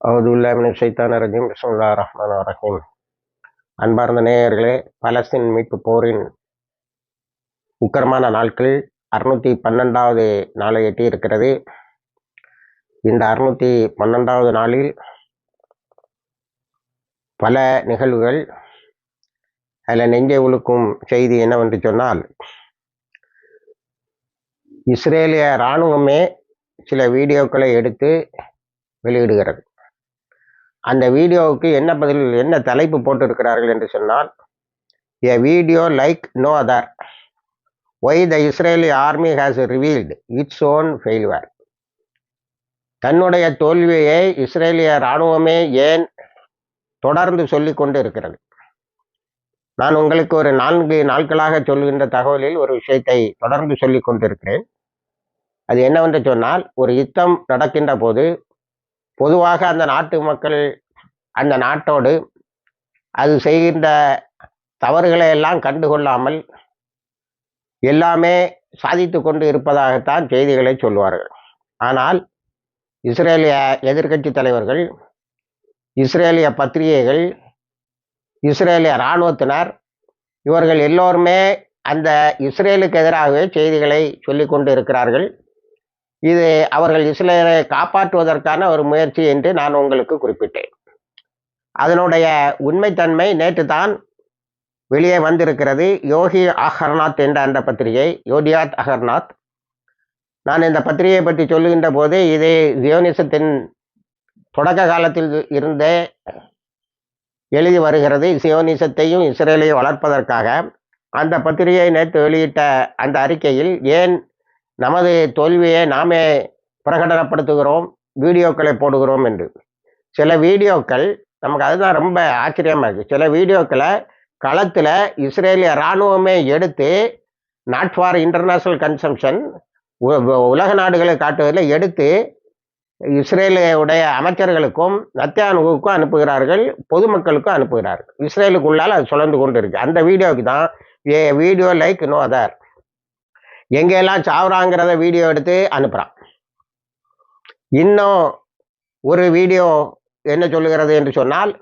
அவுதுல்லாமின் சைத்தான ரஜீம். பிஸ்முல்லா ரஹ்மான் ரஹீம். அன்பார்ந்த நேயர்களே பலஸ்தீன் மீட்பு போரின் உக்கரமான நாட்கள் அறுநூற்றி பன்னெண்டாவது நாளை எட்டி இருக்கிறது. இந்த அறுநூற்றி பன்னெண்டாவது நாளில் பல நிகழ்வுகள் அதில் நெஞ்சை உழுக்கும் செய்தி என்னவென்று சொன்னால் இஸ்ரேலிய இராணுவமே சில வீடியோக்களை எடுத்து வெளியிடுகிறது. அந்த வீடியோவுக்கு என்ன பதில் என்ன தலைப்பு போட்டிருக்கிறார்கள் என்று சொன்னால் a video like no other why the Israeli army has revealed its own failure தன்னுடைய தோல்வியை இஸ்ரேலிய இராணுவமே ஏன் தொடர்ந்து சொல்லி கொண்டு இருக்கிறது நான் உங்களுக்கு ஒரு நான்கு நாட்களாக சொல்கின்ற தகவலில் ஒரு விஷயத்தை தொடர்ந்து சொல்லி கொண்டிருக்கிறேன். அது என்னவென்று சொன்னால் ஒரு யுத்தம் நடக்கின்ற போது பொதுவாக அந்த நாட்டு மக்கள் அந்த நாட்டோடு அது செய்கின்ற தவறுகளை எல்லாம் கண்டுகொள்ளாமல் எல்லாமே சாதித்து கொண்டு இருப்பதாகத்தான் செய்திகளை சொல்வார்கள். ஆனால் இஸ்ரேலிய எதிர்க்கட்சி தலைவர்கள் இஸ்ரேலிய பத்திரிகைகள் இஸ்ரேலிய இராணுவத்தினர் இவர்கள் எல்லோருமே அந்த இஸ்ரேலுக்கு எதிராகவே செய்திகளை சொல்லி கொண்டு இருக்கிறார்கள் இது அவர்கள் இஸ்ரேலை காப்பாற்றுவதற்கான ஒரு முயற்சி என்று நான் உங்களுக்கு குறிப்பிட்டேன். அதனுடைய உண்மைத்தன்மை நேற்று தான் வெளியே வந்திருக்கிறது. யோகி அகர்நாத் என்ற அந்த பத்திரிகை யோகியாத் அகர்நாத். நான் இந்த பத்திரிகையை பற்றி சொல்லுகின்ற போது இது சியோனிசத்தின் தொடக்க காலத்தில் இருந்தே எழுதி வருகிறது. சியோனிசத்தையும் இஸ்ரேலையும் வளர்ப்பதற்காக. அந்த பத்திரிகையை நேற்று வெளியிட்ட அந்த அறிக்கையில் ஏன் நமது தோல்வியை நாமே பிரகடனப்படுத்துகிறோம் வீடியோக்களை போடுகிறோம் என்று. சில வீடியோக்கள் நமக்கு அதுதான் ரொம்ப ஆச்சரியமாக இருக்குது சில வீடியோக்களை களத்தில் இஸ்ரேலிய இராணுவமே எடுத்து நாட் ஃபார் இன்டர்நேஷ்னல் கன்சம்ஷன் உலக நாடுகளை காட்டுவதில் எடுத்து இஸ்ரேலுடைய அமைச்சர்களுக்கும் நத்தியானுவுக்கும் அனுப்புகிறார்கள் பொதுமக்களுக்கும் அனுப்புகிறார்கள். இஸ்ரேலுக்குள்ளால் அது சுழந்து கொண்டு இருக்கு அந்த வீடியோவுக்கு தான் a video like no other எங்கெல்லாம் சாவுறாங்கிறத வீடியோ எடுத்து அனுப்புகிறான் இன்னும் ஒரு வீடியோ என்ன சொல்லுகிறது என்று சொன்னால்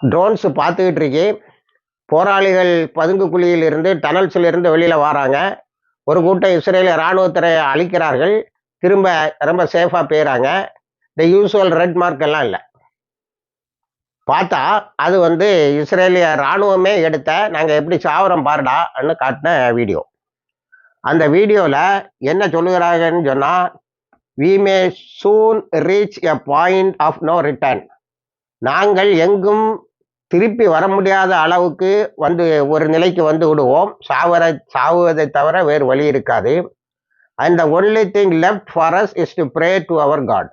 ட்ரோன்ஸ் பார்த்துக்கிட்டு இருக்கி போராளிகள் பதுங்கு குழியில் இருந்து டனல்ஸில் இருந்து வெளியில் வராங்க. ஒரு கூட்டம் இஸ்ரேலிய இராணுவத்தினை அழிக்கிறார்கள். திரும்ப ரொம்ப சேஃபாக போயிறாங்க. இந்த யூஸ்வல் ரெட் மார்க் எல்லாம் இல்லை. பார்த்தா அது வந்து இஸ்ரேலிய இராணுவமே எடுத்த நாங்கள் எப்படி சாவரம் பாருடான்னு காட்டின வீடியோ அந்த வீடியோவில் என்ன சொல்லுகிறாங்கன்னு சொன்னால் we may soon reach a point of no return நாங்கள் எங்கும் திருப்பி வர முடியாத அளவுக்கு வந்து ஒரு நிலைக்கு வந்து விடுவோம். சாவர சாவுவதை தவிர வேறு வழி இருக்காது. And the only thing left for us is to pray to our God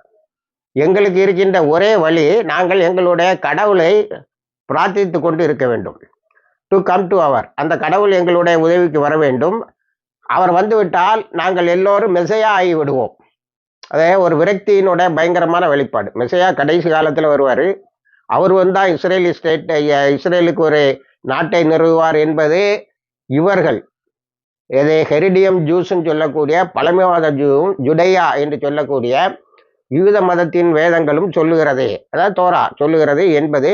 எங்களுக்கு இருக்கின்ற ஒரே வழி நாங்கள் எங்களுடைய கடவுளை பிரார்த்தித்து கொண்டு இருக்க வேண்டும். டு கம் டு அவர் அந்த கடவுள் எங்களுடைய உதவிக்கு வர வேண்டும். அவர் வந்துவிட்டால் நாங்கள் எல்லோரும் மெசையா ஆகி விடுவோம். அதே ஒரு விரக்தியினுடைய பயங்கரமான வெளிப்பாடு. மெசையா கடைசி காலத்தில் வருவார். அவர் வந்தால் இஸ்ரேலி ஸ்டேட் இஸ்ரேலுக்கு ஒரு நாட்டை நிறுவுவார் என்பது இவர்கள். எதை ஹெரிடியம் ஜூஸ்ன்னு சொல்லக்கூடிய பழமைவாத ஜூவும் ஜுடையா என்று சொல்லக்கூடிய யூத மதத்தின் வேதங்களும் சொல்லுகிறது. அதாவது தோரா சொல்லுகிறது என்பது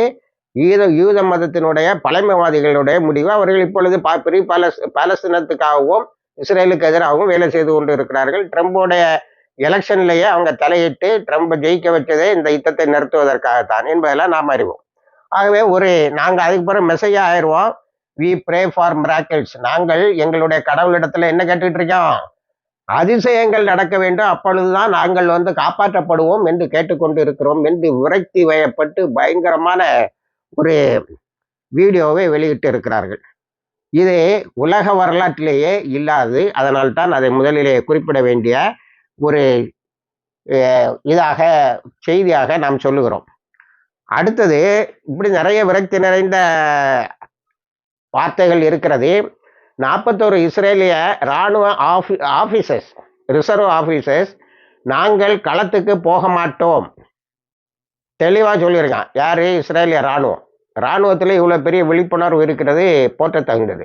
யூத யூத மதத்தினுடைய பழமைவாதிகளுடைய முடிவு. அவர்கள் இப்பொழுது பா பெரிய பாலஸ் பாலஸ்தீனத்துக்காகவும் இஸ்ரேலுக்கு எதிராகவும் வேலை செய்து கொண்டு இருக்கிறார்கள். ட்ரம்போடைய எலெக்ஷன்லேயே அவங்க தலையிட்டு ட்ரம்ப் ஜெயிக்க வச்சதே இந்த யுத்தத்தை நிறுத்துவதற்காகத்தான் என்பதெல்லாம் நாம் அறிவோம். ஆகவே ஒரு நாங்கள் அதுக்கு பிறகு மெசேஜ் ஆயிடுவோம். வி ப்ரே ஃபார் மிராக்கிள்ஸ் நாங்கள் எங்களுடைய கடவுளிடத்தில் என்ன கேட்டுட்டு இருக்கோம்? அதிசயங்கள் நடக்க வேண்டும். அப்பொழுதுதான் நாங்கள் வந்து காப்பாற்றப்படுவோம் என்று கேட்டுக்கொண்டு இருக்கிறோம் என்று விரக்தி வயப்பட்டு பயங்கரமான ஒரு வீடியோவை வெளியிட்டு இருக்கிறார்கள். இது உலக வரலாற்றிலேயே இல்லாது அதனால் தான் அதை முதலிலே குறிப்பிட வேண்டிய ஒரு இதாக செய்தியாக நாம் சொல்லுகிறோம். அடுத்தது இப்படி நிறைய விரக்தி நிறைந்த வார்த்தைகள் இருக்கிறது. நாற்பத்தோரு இஸ்ரேலிய இராணுவ ஆஃபி ஆஃபீஸர்ஸ் ரிசர்வ் ஆஃபீஸர்ஸ் நாங்கள் களத்துக்கு போக மாட்டோம். தெளிவாக சொல்லியிருக்கான். யார்? இஸ்ரேலிய இராணுவம். இராணுவத்தில் இவ்வளோ பெரிய விழிப்புணர்வு இருக்கிறது போற்ற தகுந்தது.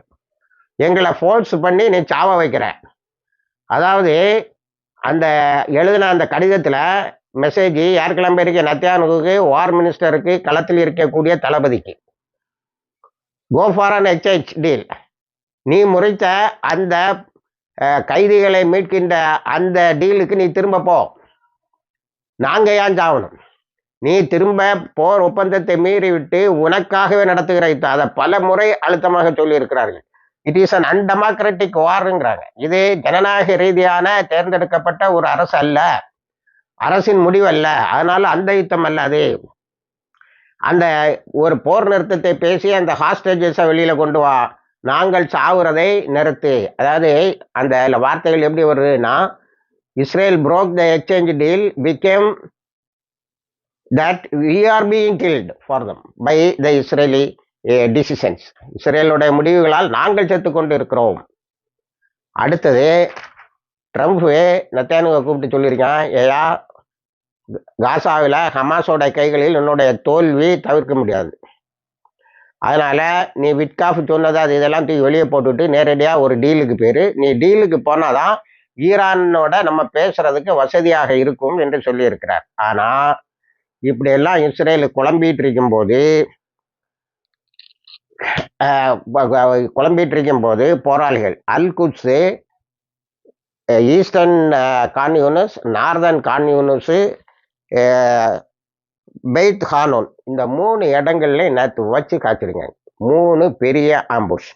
எங்களை ஃபோர்ஸ் பண்ணி நீ சாவ வைக்கிற. அதாவது அந்த எழுதின அந்த கடிதத்தில் மெசேஜ் யார் கிளம்பியிருக்கு நத்தியானுக்கு வார் மினிஸ்டருக்கு களத்தில் இருக்கக்கூடிய தளபதிக்கு go for an exchange deal நீ முறைத்த அந்த கைதிகளை மீட்கின்ற அந்த டீலுக்கு நீ திரும்ப போ. நாங்கள் ஏன் சாவணும்? நீ திரும்ப போர் ஒப்பந்தத்தை மீறிவிட்டு உனக்காகவே நடத்துகிற யுத்தம் அதை பல முறை அழுத்தமாக சொல்லியிருக்கிறார்கள். இட் இஸ் அன் அன்டெமோக்ராட்டிக் வார்ங்கிறாங்க இது ஜனநாயக ரீதியான தேர்ந்தெடுக்கப்பட்ட ஒரு அரசு அல்ல. அரசின் முடிவு அல்ல. அதனால அந்த யுத்தம் அல்ல அது. அந்த ஒரு போர் நிறுத்தத்தை பேசி அந்த ஹாஸ்டேஜஸை வெளியில் கொண்டு வா. நாங்கள் சாவுறதை நிறுத்து. அதாவது அந்த வார்த்தைகள் எப்படி வருதுன்னா Israel broke the exchange deal became that we are being killed for them by the Israeli uh, decisions. இஸ்ரேலுடைய முடிவுகளால் நாங்கள் செத்து கொண்டு இருக்கிறோம் அடுத்தது ட்ரம்ப் நத்தானுவை கூப்பிட்டு சொல்லியிருக்கான் ஏயா காசாவில் ஹமாஸோட கைகளில் உன்னுடைய தோல்வி தவிர்க்க முடியாது. அதனால் நீ விட்காஃப் சொன்னது அது இதெல்லாம் தூக்கி வெளியே போட்டுவிட்டு நேரடியாக ஒரு டீலுக்கு பேர் நீ டீலுக்கு போனால் தான் ஈரானோட நம்ம பேசுறதுக்கு வசதியாக இருக்கும் என்று சொல்லியிருக்கிறார். ஆனால் இப்படியெல்லாம் இஸ்ரேலு குழம்பிட்டு இருக்கும்போது அஹ், குழம்பிட்டு இருக்கும்போது போராளிகள் Al Quds Eastern Khan Younis Northern Khan Younis Beit Hanoun இந்த மூணு இடங்கள்ல நேற்று வச்சு காய்ச்சிருக்காங்க மூணு பெரிய ஆம்புஷ்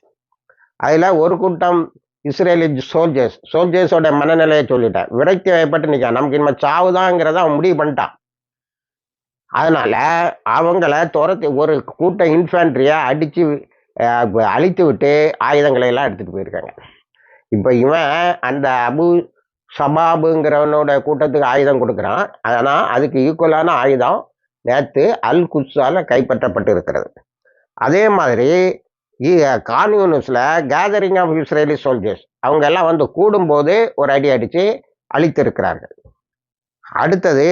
அதில் ஒரு கூட்டம் இஸ்ரேலி சோல்ஜர்ஸ் சோல்ஜர்ஸோட மனநிலையை சொல்லிட்டேன். விரக்தி வயப்பட்டு நிற்கான் நமக்கு இனிமேல் சாவுதாங்கிறத அவன் முடிவு பண்ணிட்டான். அதனால் அவங்கள துரத்தி ஒரு கூட்ட இன்ஃபேண்ட்ரியை அடித்து அழித்து விட்டு ஆயுதங்களை எல்லாம் எடுத்துகிட்டு போயிருக்காங்க. இப்போ இவன் அந்த அபு சபாபுங்கிறவனோட கூட்டத்துக்கு ஆயுதம் கொடுக்குறான். ஆனால் அதுக்கு ஈக்குவலான ஆயுதம் நேற்று அல் குட்ஸால் கைப்பற்றப்பட்டு இருக்கிறது. அதே மாதிரி கான்யூனிஸில் கேதரிங் ஆஃப் இஸ்ரேலி சோல்ஜர்ஸ் அவங்க எல்லாம் வந்து கூடும்போது ஒரு அடி அடித்து அழித்திருக்கிறார்கள். அடுத்தது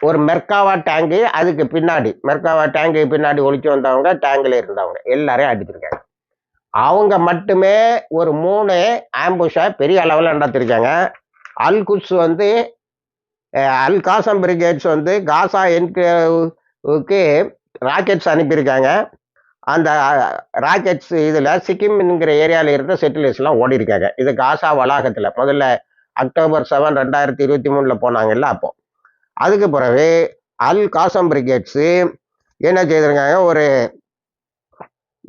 ஒரு மெர்காவா டேங்கு அதுக்கு பின்னாடி மெர்காவா டேங்கு பின்னாடி ஒழிச்சு வந்தவங்க டேங்கில் இருந்தவங்க. எல்லாரையும் அடிச்சிருக்காங்க அவங்க மட்டுமே ஒரு மூணு ஆம்புஷை பெரிய அளவில் நடத்திருக்காங்க. அல் குட்ஸ் வந்து அல் காசம் பிரிகேட்ஸ் வந்து காசா என்கேவுக்கு ராக்கெட்ஸ் அனுப்பியிருக்காங்க. அந்த ராக்கெட்ஸ் இதில் சிக்கிம்ங்கிற ஏரியாவில் இருந்த செட்டிலர்ஸ்லாம் ஓடி இருக்காங்க இது காசா வளாகத்தில். முதல்ல அக்டோபர் செவன் ரெண்டாயிரத்தி இருபத்தி மூணில் போனாங்கல்ல அப்போ. அதுக்கு பிறகு அல் காசம் பிரிகேட்ஸு என்ன செய்திருக்காங்க? ஒரு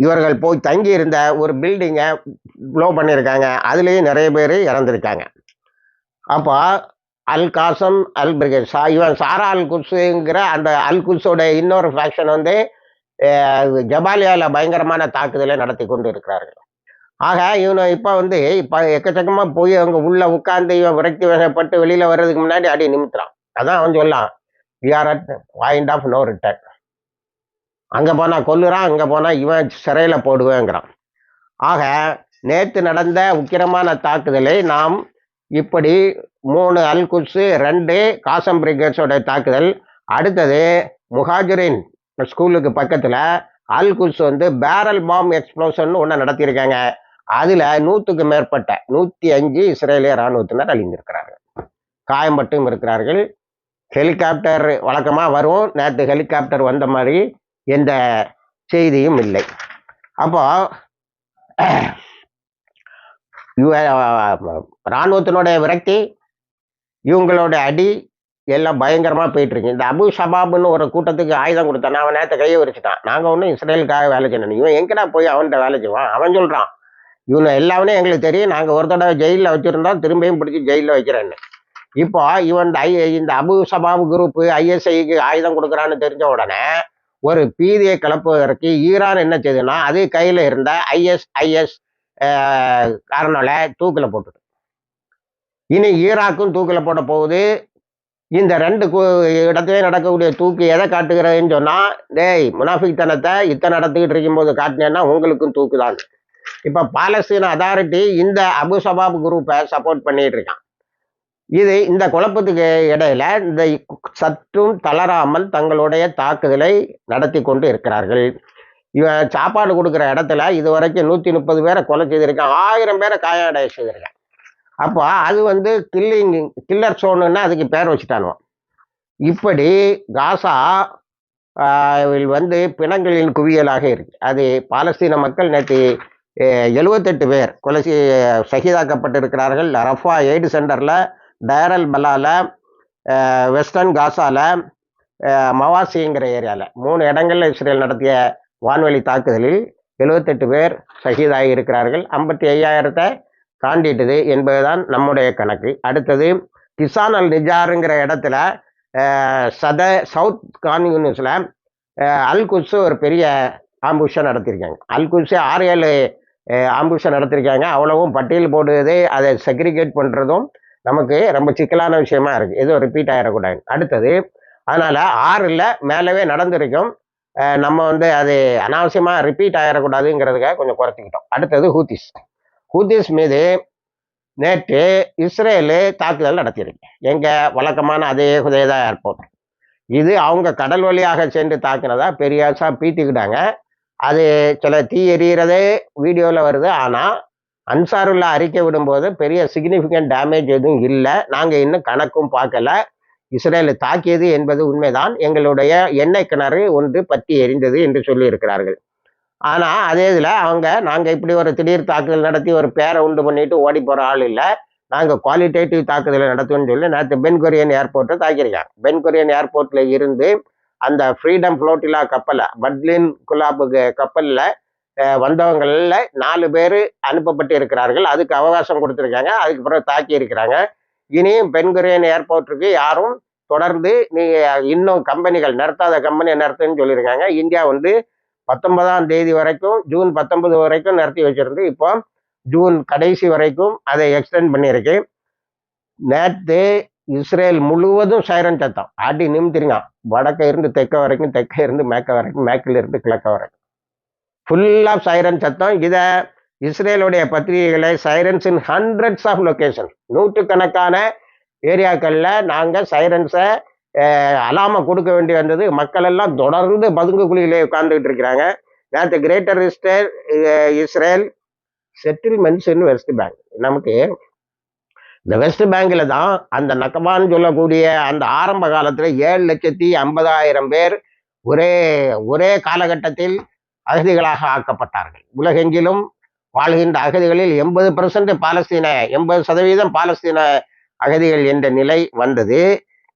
இவர்கள் போய் தங்கி இருந்த ஒரு பில்டிங்கை ப்ளோ பண்ணியிருக்காங்க. அதுலேயும் நிறைய பேர் இறந்துருக்காங்க. அப்போ அல் காசம் அல் பிரிகேட் சா இவன் சாரா அல் குஸுங்கிற அந்த அல் குஸோட இன்னொரு ஃபேக்ஷன் வந்து ஜபாலியாவில் பயங்கரமான தாக்குதலை நடத்தி கொண்டு இருக்கிறார்கள் ஆக இவனை இப்போ வந்து இப்போ எக்கச்சக்கமாக போய் அவங்க உள்ளே உட்காந்து இவன் விரக்தி வசப்பட்டு வெளியில் வர்றதுக்கு முன்னாடி அடி நிமித்துறான். அதான் அவன் சொல்லான் we are at point of no return அங்கே போனால் கொல்லுறான் அங்கே போனால் இவன் சிறையில் போடுவேங்கிறான். ஆக நேற்று நடந்த உக்கிரமான தாக்குதலை நாம் இப்படி மூணு அல்குட்ஸு ரெண்டு காசம் பிரிகேட்ஸோட தாக்குதல் அடுத்தது முஹாஜிரின் ஸ்கூலுக்கு பக்கத்தில் அல்குட்ஸ் வந்து பேரல் பாம் எக்ஸ்ப்ளோஷன் ஒன்று நடத்தியிருக்காங்க. அதில் நூற்றுக்கு மேற்பட்ட நூற்றி அஞ்சு இஸ்ரேலிய இராணுவத்தினர் அழிந்திருக்கிறார்கள். காயம்பட்டும் இருக்கிறார்கள். ஹெலிகாப்டர் வழக்கமாக வரும் நேற்று ஹெலிகாப்டர் வந்த மாதிரி எந்த செய்தியும் இல்லை. அப்போ இராணுவத்தினுடைய விரக்தி இவங்களோட அடி எல்லாம் பயங்கரமாக போயிட்டுருக்கு. இந்த அபு ஷபாப்னு ஒரு கூட்டத்துக்கு ஆயுதம் கொடுத்தான். அவன் நேரத்தை கையை விரிச்சிட்டான். நாங்கள் ஒன்றும் இஸ்ரேலுக்காக வேலை செய்யணும் இவன் எங்கடா போய் அவன்கிட்ட வேலை செய்வான்? அவன் சொல்கிறான் இவனை எல்லாமே எங்களுக்கு தெரியும். நாங்கள் ஒரு தடவை ஜெயிலில் வச்சிருந்தோம் திரும்பியும் பிடிச்சி ஜெயிலில் வைக்கிறேன்னு. இப்போ இவன் இந்த ஐ இந்த அபு சபாப் குரூப் ஐஎஸ்ஐக்கு ஆயுதம் கொடுக்குறான்னு தெரிஞ்ச உடனே ஒரு பீதியை கிளப்புவதற்கு ஈரான் என்ன செய்யுதுன்னா அது கையில் இருந்த ஐஎஸ்ஐஎஸ் காரணால தூக்கில் போட்டுது இனி ஈராக்கும் தூக்கில் போட போகுது. இந்த ரெண்டு இடத்துலையும் நடக்கக்கூடிய தூக்கு எதை காட்டுகிறதுன்னு சொன்னால் டேய் முனாஃபிக்தனத்தை இத்தனை நடத்திக்கிட்டு இருக்கும்போது காட்டினேன்னா உங்களுக்கும் தூக்குதான் இப்போ பாலஸ்தீன அதாரிட்டி இந்த அபு சபாப் குரூப்பை சப்போர்ட் பண்ணிட்டு இருக்கான். இது இந்த குழப்பத்துக்கு இடையில இந்த சற்றும் தளராமல் தங்களுடைய தாக்குதலை நடத்தி கொண்டு இருக்கிறார்கள். இவன் சாப்பாடு கொடுக்குற இடத்துல இது வரைக்கும் நூற்றி முப்பது பேரை கொலை செய்திருக்கேன். ஆயிரம் பேரை காயம் செய்திருக்கேன். அப்போ அது வந்து கில்லிங் கில்லர் சோனுன்னா அதுக்கு பேர் வச்சுட்டானுவோம் இப்படி காசா வில் வந்து பிணங்களின் குவியலாக இருக்கு. அது பாலஸ்தீன மக்கள் நேற்று எழுபத்தெட்டு பேர் கொலை செய்ய- ஷஹீதாக்கப்பட்டிருக்கிறார்கள் ரஃபா எய்டு சென்டரில் டயரல் பலாவில் வெஸ்டர்ன் காசால மவாசிங்கிற ஏரியாவில் மூணு இடங்களில் இஸ்ரேல் நடத்திய வான்வெளி தாக்குதலில் எழுவத்தெட்டு பேர் ஷஹீதாகி இருக்கிறார்கள். ஐம்பத்தி ஐயாயிரத்தை தாண்டிட்டுது என்பதுதான் நம்முடைய கணக்கு. அடுத்தது கிசான் அல் நிஜாருங்கிற இடத்துல eh, சத சவுத் கான்யூனிஸில் eh, அல் ஒரு பெரிய ஆம்புஷன் நடத்தியிருக்காங்க அல் குட்ஸு ஆறு ஏழு eh, ஆம்புஷன் நடத்தியிருக்காங்க அவ்வளவும் பட்டியல் போடுவது அதை செக்ரிகேட் பண்ணுறதும் நமக்கு ரொம்ப சிக்கலான விஷயமா இருக்குது எதுவும் ரிப்பீட் ஆகிடக்கூடாது அடுத்தது அதனால் ஆறில் மேலவே நடந்திருக்கும். நம்ம வந்து அது அனாவசியமாக ரிப்பீட் ஆகிடக்கூடாதுங்கிறதுக்காக கொஞ்சம் குறைச்சிக்கிட்டோம். அடுத்தது ஹூத்திஸ் ஹூத்திஸ் மீது நேற்று இஸ்ரேலு தாக்குதல் நடத்தியிருக்கு. எங்கள் வழக்கமான அதே ஹுதேதா ஏர்போர்ட். இது அவங்க கடல் வழியாக சென்று தாக்குனதா பெரியாசா பீத்திக்கிட்டாங்க. அது சில தீ எரியறதே வீடியோவில் வருது. ஆனால் அன்சாருல்லா அறிக்கை விடும்போது பெரிய சிக்னிஃபிகண்ட் டேமேஜ் எதுவும் இல்லை. நாங்கள் இன்னும் கணக்கும் பார்க்கல. இஸ்ரேல் தாக்கியது என்பது உண்மைதான். எங்களுடைய எண்ணெய் கிணறு ஒன்று பற்றி எரிந்தது என்று சொல்லியிருக்கிறார்கள். ஆனால் அதே இதில் அவங்க நாங்கள் இப்படி ஒரு திடீர் தாக்குதல் நடத்தி ஒரு பேரை உண்டு பண்ணிட்டு ஓடி போகிற ஆள் இல்லை. நாங்கள் குவாலிட்டேட்டிவ் தாக்குதலை நடத்துவோம்னு சொல்லி நேற்று பென்கொரியன் ஏர்போர்ட்டை தாக்கியிருக்காங்க. பென்கொரியன் ஏர்போர்ட்டில் இருந்து அந்த ஃப்ரீடம் ஃப்ளோட்டிலா கப்பலை பட்லின் குலாபு கப்பலில் வந்தவங்களில் நாலு பேர் அனுப்பப்பட்டு இருக்கிறார்கள் அதுக்கு அவகாசம் கொடுத்துருக்காங்க. அதுக்கு பிறகு தாக்கி இருக்கிறாங்க இனியும் பென்குரியன் ஏர்போர்ட்டுக்கு யாரும் தொடர்ந்து நீங்கள் இன்னும் கம்பெனிகள் நடத்தாத கம்பெனியை நடத்துன்னு சொல்லியிருக்காங்க. இந்தியா வந்து பத்தொன்பதாம் தேதி வரைக்கும் ஜூன் பத்தொன்பது வரைக்கும் நடத்தி வச்சிருந்து இப்போ ஜூன் கடைசி வரைக்கும் அதை எக்ஸ்டெண்ட் பண்ணியிருக்கு. நேற்று இஸ்ரேல் முழுவதும் சைரன் சத்தம். அடி நிமித்திருங்க. வடக்க இருந்து தெற்க வரைக்கும் தெற்க இருந்து மேற்க வரைக்கும் மேற்கில் இருந்து கிழக்க வரைக்கும். ஃபுல்லாக சைரன் சத்தம். இதை இஸ்ரேலுடைய பத்திரிகைகளை sirens in hundreds of location நூற்றுக்கணக்கான ஏரியாக்களில் நாங்கள் சைரன்ஸை அலாமை கொடுக்க வேண்டி வந்தது. மக்கள் எல்லாம் தொடர்ந்து பதுங்கு குழியிலே உட்கார்ந்துக்கிட்டு இருக்கிறாங்க. நேற்று Greater Israel Israel settlements in West Bank நமக்கு இந்த வெஸ்ட் பேங்கில் தான் அந்த நக்கபான்னு சொல்லக்கூடிய அந்த ஆரம்ப காலத்தில் ஏழு லட்சத்தி ஐம்பதாயிரம் பேர் ஒரே ஒரே காலகட்டத்தில் அகதிகளாக ஆக்கப்பட்டார்கள். உலகெங்கிலும் வாழ்கின்ற அகதிகளில் எண்பது பர்சன்ட் பாலஸ்தீன எண்பது சதவீதம் பாலஸ்தீன அகதிகள் என்ற நிலை வந்தது.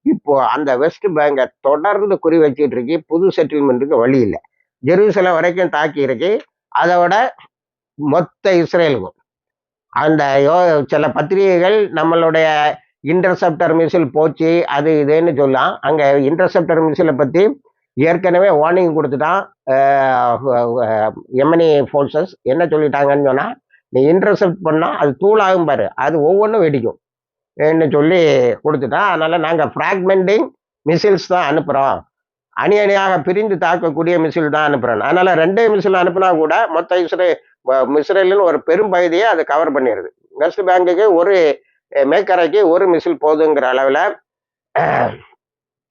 இப்போ அந்த வெஸ்ட் பேங்கை தொடர்ந்து குறி வச்சுட்டு இருக்கு புது செட்டில்மெண்ட்டுக்கு வழி இல்லை. ஜெருசலம் வரைக்கும் தாக்கி இருக்கு அதோட மொத்த இஸ்ரேலுக்கும். அந்த யோ சில பத்திரிகைகள் நம்மளுடைய இன்டர்செப்டர் மிசில் போச்சு அது இதுன்னு சொல்லலாம். அங்கே இன்டர்செப்டர் மிசிலை பற்றி ஏற்கனவே வார்னிங் கொடுத்துட்டான். எமனி ஃபோர்ஸஸ் என்ன சொல்லிட்டாங்கன்னு சொன்னால் நீ இன்டர்செப்ட் பண்ணால் அது தூளாகும் பாரு. அது ஒவ்வொன்றும் வெடிக்கும். ன்னு சொல்லி கொடுத்துட்டான் அதனால் நாங்கள் ஃப்ராக்மெண்டிங் மிசில்ஸ் தான் அனுப்புகிறோம் அணி அணியாக பிரிந்து தாக்கக்கூடிய மிசில் தான் அனுப்புகிறோம் அதனால் ரெண்டே மிசில் அனுப்புனா கூட மொத்த இஸ்ரே இஸ்ரேலின் ஒரு பெரும் பகுதியை அது கவர் பண்ணிடுது வெஸ்ட் பேங்குக்கு ஒரு மேக்கரைக்கு ஒரு மிசில் போதுங்கிற அளவில்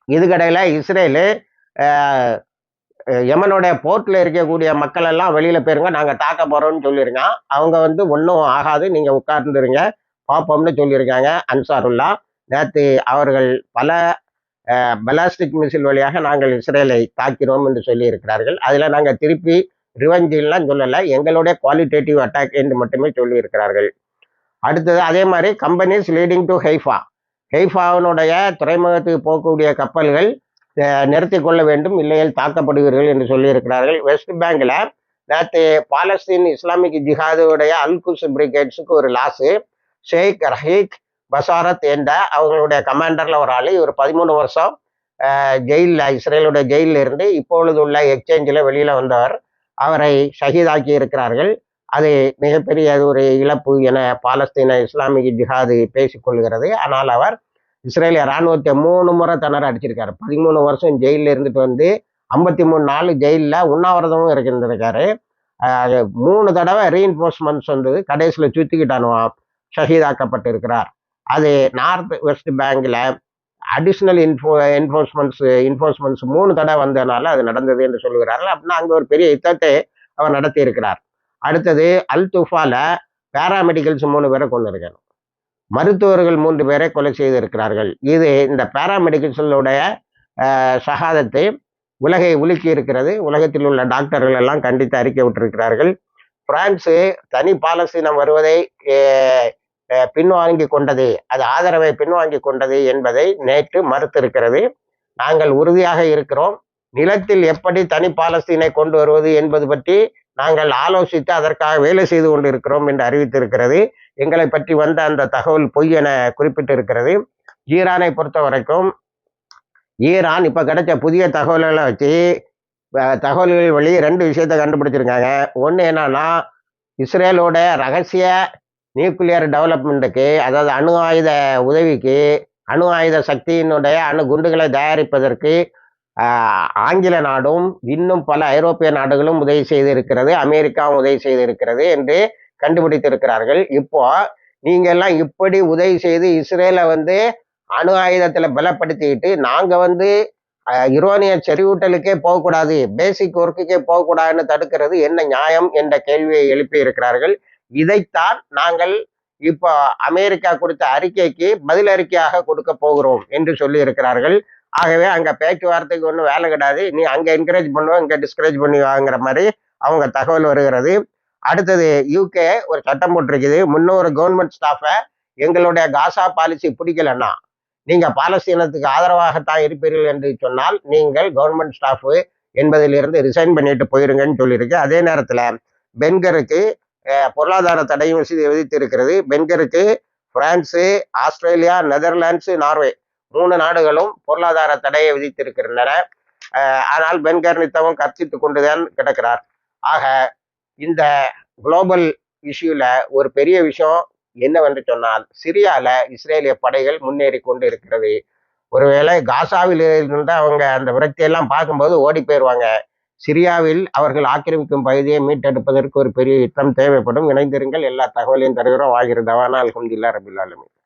இதுக்கடையில் இஸ்ரேலு யமனுடைய போர்ட்டில் இருக்கக்கூடிய மக்கள் எல்லாம் வெளியில் போயிருங்க. நாங்கள் தாக்க போகிறோம்னு சொல்லிருங்க. அவங்க வந்து ஒன்றும் ஆகாது. நீங்கள் உட்கார்ந்துருங்க. பார்ப்போம்னு சொல்லியிருக்காங்க. அன்சாருல்லா நேற்று அவர்கள் பல பலாஸ்டிக் மிசில் வழியாக நாங்கள் இஸ்ரேலை தாக்கினோம் என்று சொல்லியிருக்கிறார்கள். அதில் நாங்கள் திருப்பி ரிவெஞ்சில்லாம் சொல்லலை. எங்களுடைய குவாலிட்டேட்டிவ் அட்டாக் என்று மட்டுமே சொல்லியிருக்கிறார்கள். அடுத்தது அதே மாதிரி கம்பெனிஸ் லீடிங் டு ஹைஃபா. ஹைஃபாவினுடைய துறைமுகத்துக்கு போகக்கூடிய கப்பல்கள் நிறுத்தி கொள்ள வேண்டும். இல்லையில் தாக்கப்படுவீர்கள் என்று சொல்லியிருக்கிறார்கள். வெஸ்ட் பேங்கில் நேற்று பாலஸ்தீன் இஸ்லாமிக் ஜிஹாதுடைய அல்குஸ் பிரிகேட்ஸுக்கு ஒரு லாஸு ஷேக் ரஹீக் பசாரத் என்ற அவங்களுடைய கமாண்டரில் ஒரு ஆள். இவர் பதிமூணு வருஷம் ஜெயிலில் இஸ்ரேலுடைய ஜெயிலில் இருந்து இப்பொழுது உள்ள எக்ஸ்சேஞ்சில் வெளியில் வந்தவர். அவரை ஷஹீதாக்கி இருக்கிறார்கள். அது மிகப்பெரிய ஒரு இழப்பு என பாலஸ்தீன இஸ்லாமிக் ஜிஹாது பேசிக்கொள்கிறது ஆனால் அவர் இஸ்ரேலிய இராணுவத்தை மூணு முறை திணற அடிச்சிருக்காரு. பதிமூணு வருஷம் ஜெயிலில் இருந்துட்டு வந்து ஐம்பத்தி மூணு நாள் ஜெயிலில் உண்ணாவிரதமும் இருக்கிருந்திருக்காரு மூணு தடவை ரீஎன்ஃபோர்ஸ்மெண்ட்ஸ் வந்தது கடைசியில் சுத்திக்கிட்டானுவான் ஷஹீதாக்கப்பட்டு இருக்கிறார் அது நார்த் வெஸ்ட் பேங்கில் அடிஷ்னல் இன்ஃபோ என்ஃபோர்ஸ்மெண்ட்ஸ் இன்ஃபோர்ஸ்மெண்ட்ஸ் மூணு தடவை வந்ததுனால அது நடந்தது என்று சொல்கிறார்கள் அப்படின்னா அங்கே ஒரு பெரிய யுத்தத்தை அவர் நடத்தி இருக்கிறார் அடுத்தது அல் துஃபால பேராமெடிக்கல்ஸ் மூணு பேரை கொண்டு இருக்கணும் மருத்துவர்கள் மூன்று பேரை கொலை செய்திருக்கிறார்கள். இது இந்த பேராமெடிக்கல்ஸுடைய சகாதத்தை உலகை உலுக்கி இருக்கிறது. உலகத்தில் உள்ள டாக்டர்கள் எல்லாம் கண்டித்து அறிக்கை விட்டிருக்கிறார்கள். பிரான்ஸு தனி பாலஸ்தீனம் வருவதை பின்வாங்கி கொண்டது. அது ஆதரவை பின்வாங்கி கொண்டது என்பதை நேற்று மறுத்திருக்கிறது. நாங்கள் உறுதியாக இருக்கிறோம். நிலத்தில் எப்படி தனி பாலஸ்தீனை கொண்டு வருவது என்பது பற்றி நாங்கள் ஆலோசித்து அதற்காக வேலை செய்து கொண்டிருக்கிறோம் என்று அறிவித்திருக்கிறது. எங்களை பற்றி வந்த அந்த தகவல் பொய் என குறிப்பிட்டிருக்கிறது. ஈரானை பொறுத்த வரைக்கும் ஈரான் இப்போ கிடைச்ச புதிய தகவல்களை வச்சு தகவல்கள் வழி ரெண்டு விஷயத்தை கண்டுபிடிச்சிருக்காங்க. ஒன்று என்னன்னா இஸ்ரேலோட ரகசிய நியூக்ளியர் டெவலப்மெண்ட்டுக்கு அதாவது அணு ஆயுத உதவிக்கு அணு ஆயுத சக்தியினுடைய அணு குண்டுகளை தயாரிப்பதற்கு ஆங்கில நாடும் இன்னும் பல ஐரோப்பிய நாடுகளும் உதவி செய்திருக்கிறது அமெரிக்காவும் உதவி செய்திருக்கிறது என்று கண்டுபிடித்திருக்கிறார்கள். இப்போ நீங்க எல்லாம் இப்படி உதவி செய்து இஸ்ரேலை வந்து அணு ஆயுதத்துல பலப்படுத்திக்கிட்டு நாங்க வந்து அஹ், செறிவூட்டலுக்கே போகக்கூடாது பேசிக் ஒர்க்குக்கே போகக்கூடாதுன்னு தடுக்கிறது என்ன நியாயம் என்ற கேள்வியை எழுப்பி இருக்கிறார்கள் இதைத்தான் நாங்கள் இப்போ அமெரிக்கா கொடுத்த அறிக்கைக்கு பதில் அறிக்கையாக கொடுக்க போகிறோம் என்று சொல்லி இருக்கிறார்கள் ஆகவே அங்க பேச்சுவார்த்தைக்கு ஒன்றும் வேலை கிடையாது. நீ அங்க என்கரேஜ் பண்ணுவோம் இங்க டிஸ்கரேஜ் பண்ணி வாங்குற மாதிரி அவங்க தகவல் வருகிறது. அடுத்தது யூகே ஒரு சட்டம் போட்டிருக்குது. முன்னூறு கவர்மெண்ட் ஸ்டாஃபை எங்களுடைய காசா பாலிசி பிடிக்கலன்னா நீங்க பாலஸ்தீனத்துக்கு ஆதரவாகத்தான் இருப்பீர்கள் என்று சொன்னால் நீங்கள் கவர்மெண்ட் ஸ்டாஃப் என்பதிலிருந்து ரிசைன் பண்ணிட்டு போயிருங்கன்னு சொல்லியிருக்கு. அதே நேரத்தில் பென்கருக்கு பொருளாதார தடையும் விசி- விதித்திருக்கிறது. பென்கருக்கு பிரான்ஸு ஆஸ்திரேலியா நெதர்லாண்ட்ஸு நார்வே மூணு நாடுகளும் பொருளாதார தடையை விதித்திருக்கின்றன. ஆனால் பென்கர்னித்தவும் கர்ச்சித்து கொண்டுதான் கிடக்கிறார். ஆக இந்த குளோபல் இஷ்யூல ஒரு பெரிய விஷயம் என்னவென்று சொன்னால் சிரியால இஸ்ரேலிய படைகள் முன்னேறி கொண்டு இருக்கிறது ஒருவேளை காசாவில் இருந்து அவங்க அந்த விரக்தியெல்லாம் பார்க்கும்போது ஓடி போயிடுவாங்க சிரியாவில் அவர்கள் ஆக்கிரமிக்கும் பகுதியை மீட்டெடுப்பதற்கு ஒரு பெரிய யுத்தம் தேவைப்படும். இணைந்திருங்கள் எல்லா தகவலையும் தருகிறோம். ஆகிறது தவானா அல்ஹம்துலில்லாஹ் ரபில்